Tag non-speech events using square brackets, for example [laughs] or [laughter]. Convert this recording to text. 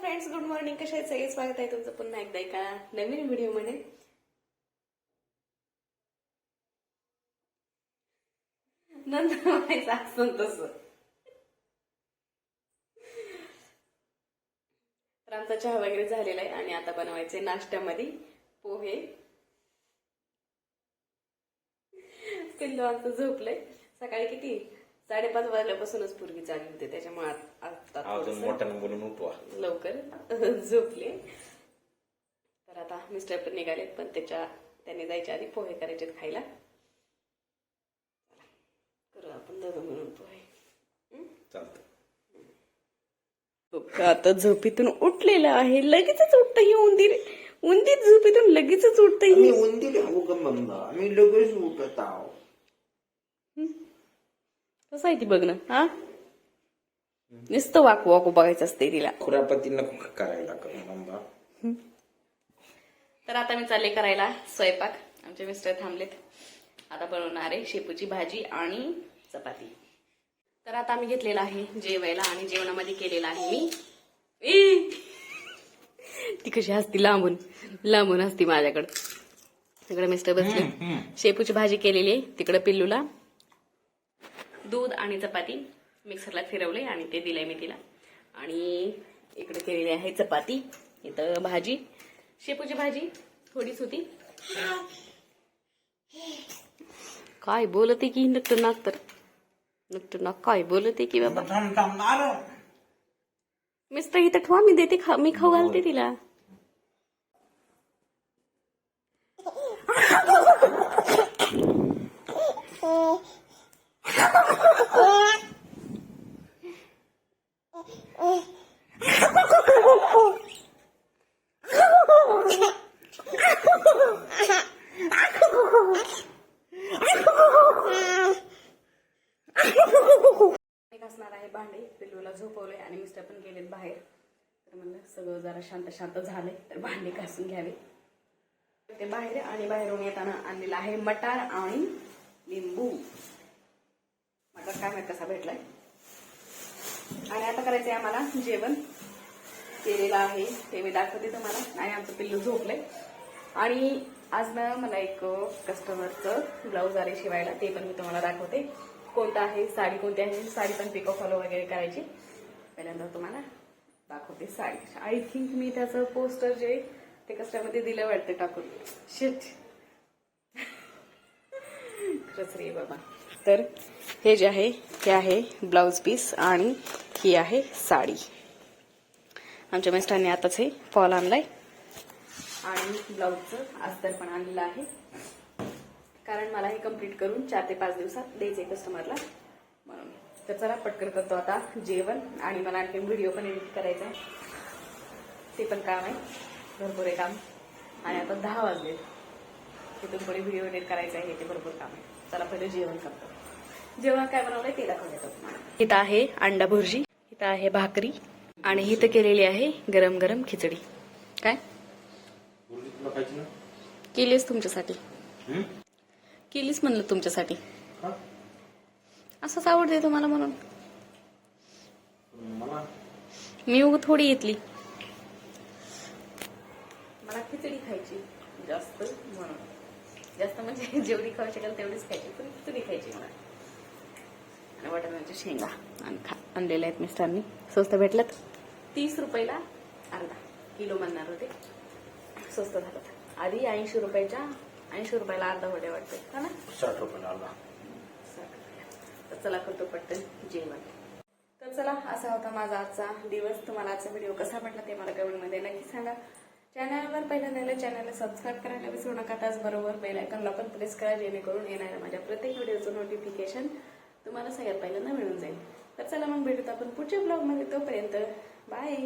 Friends good morning कशा आहेत? सगळे स्वागत आहे तुमचं पुन्हा एकदा एका नवीन व्हिडिओमध्ये नंतर व्हायचं असं तसं. तर आमचा चहा वगैरे झालेला आहे आणि आता बनवायचे नाश्त्यामध्ये पोहे. पिल्लू आमचं झोपलंय. सकाळी किती? साडेपाच वाजल्यापासूनच पूर्वी चालली होते त्याच्यामुळे आत- आता अजून थोडंसं मोठ्यानं बोलून उठवा. लवकर [laughs] झोपले. तर आता मिस्टर पण निघालेत पण त्याच्या त्यांनी जायच्या आधी पोहे करायचे खायला. चला, करू आपण दोघं मिळून पोहे. चालतं आता झोपेतून उठलेलं आहे लगेचच उठतं ही उंदीर. उंदीर झोपेतून लगेचच उठतं ही. उंदीर हो मी लगेच उठत आहो. कसं आहे ती बघ ना हा? नुसतं वाकू वाकू बघायचं असते तिला. खुरापती नको करायला तर आता मी चालले करायला स्वयंपाक. आमचे मिस्टर थांबलेत. आता बनवणार आहे शेपूची भाजी आणि चपाती. तर आता आम्ही घेतलेला आहे जेवायला आणि जेवणामध्ये केलेला आहे मी! ती कशी हसती लांबून. लांबून हसती माझ्याकडं. तिकडे मिस्टर बसले. शेपूची भाजी केलेली आहे तिकडे पिल्लूला. दूध आणि चपाती मिक्सरला फिरवले आणि ते दिलंय मी तिला. आणि इकडे केलेली आहे चपाती इथं भाजी शेपूची भाजी थोडीच होती काय बोलते की नक्ट नाक तर? नक्ट नाक काय बोलते की बाबा? मिस्टर इथं ठेवा मी देते खा मी खाऊ घालते तिला. असणार आहे भांडे पिल्लूला झोपवले आणि मिस्टर पण गेलेत बाहेर. तर म्हणलं सगळं जरा शांत शांत झालंय तर भांडे घासून घ्यावे. ते बाहेर आणि बाहेरून येताना आणलेला आहे मटार आणि लिंबू. मटार काय माहीत कसा भेटलाय? आणि आता करायचं आहे आम्हाला जेवण. केलेलं आहे. ते मी दाखवते तुम्हाला. आणि आमचं पिल्लू झोपलंय. आणि आज ना मला एक कस्टमरचं ब्लाऊज आले शिवायला. ते पण मी तुम्हाला दाखवते. कोणतं आहे? साडी कोणती आहे? साडी पण पिको फॉलो वगैरे करायची. पहिल्यांदा तुम्हाला दाखवते साडी. आय थिंक मी त्याचं पोस्टर जे ते कस्टमरमध्ये दिलं वाटतं टाकून. शिट [laughs] खरंच रे बाबा. तर हे जे आहे हे आहे ब्लाऊज पीस आणि ही आहे साडी. आमच्या मिस्टरांनी आताच हे फॉल आणलाय आणि ब्लाऊजचं अस्तर पण आणलेलं आहे. कारण मला हे कंप्लीट करून चार ते पाच दिवसात द्यायचे कस्टमरला म्हणून. तर चला पटकन करतो आता जेवण आणि मला आणखी व्हिडिओ पण एडिट करायचा. आहे ते पण काम आहे. भरपूर आहे काम. आणि आता दहा वाजले तिथून पुढे व्हिडिओ एडिट करायचा आहे ते भरपूर काम आहे. चला पहिले जेवण करतो. जेवण काय बनवलंय ते तुम्हाला. इथं आहे अंडा भुर्जी इथं आहे भाकरी आणि इथं केलेली आहे गरम गरम खिचडी. काय? तुला खायची ना? केलीच तुमच्यासाठी? केलीच म्हणलं तुमच्यासाठी? असंच आवडते तुम्हाला म्हणून. मला? मी उग थोडी येतली मला खिचडी खायची जास्त म्हणून. जास्त म्हणजे जेवढी खाऊ शकेल तेवढीच खायची पण खिचडी खायची मला. वाटाण्याच्या शेंगा आणि खा आणलेल्या आहेत मिस्टरांनी. स्वस्त भेटल्यात? तीस रुपयाला अर्धा किलो म्हणणार होते. स्वस्त झालं आधी ऐंशी रुपयाच्या ऐंशी रुपयाला अर्धा होते वाटते का ना? साठ रुपये आला तर चला करतो पटकन जेवण. तर चला असा होता माझा आजचा दिवस. तुम्हाला आजचा व्हिडिओ कसा वाटला ते मला कमेंटमध्ये नक्की सांगा. चॅनलवर पहिल्यांदा चॅनलला सबस्क्राईब करायला विसरू नका. त्याचबरोबर बेल आयकॉनला पण प्रेस करा जेणेकरून येणाऱ्या माझ्या प्रत्येक व्हिडिओचं नोटिफिकेशन तुम्हाला सगळ्यात पहिल्यांदा मिळून जाईल. तर चला मग भेटूत आपण पुढच्या ब्लॉगमध्ये तोपर्यंत बाय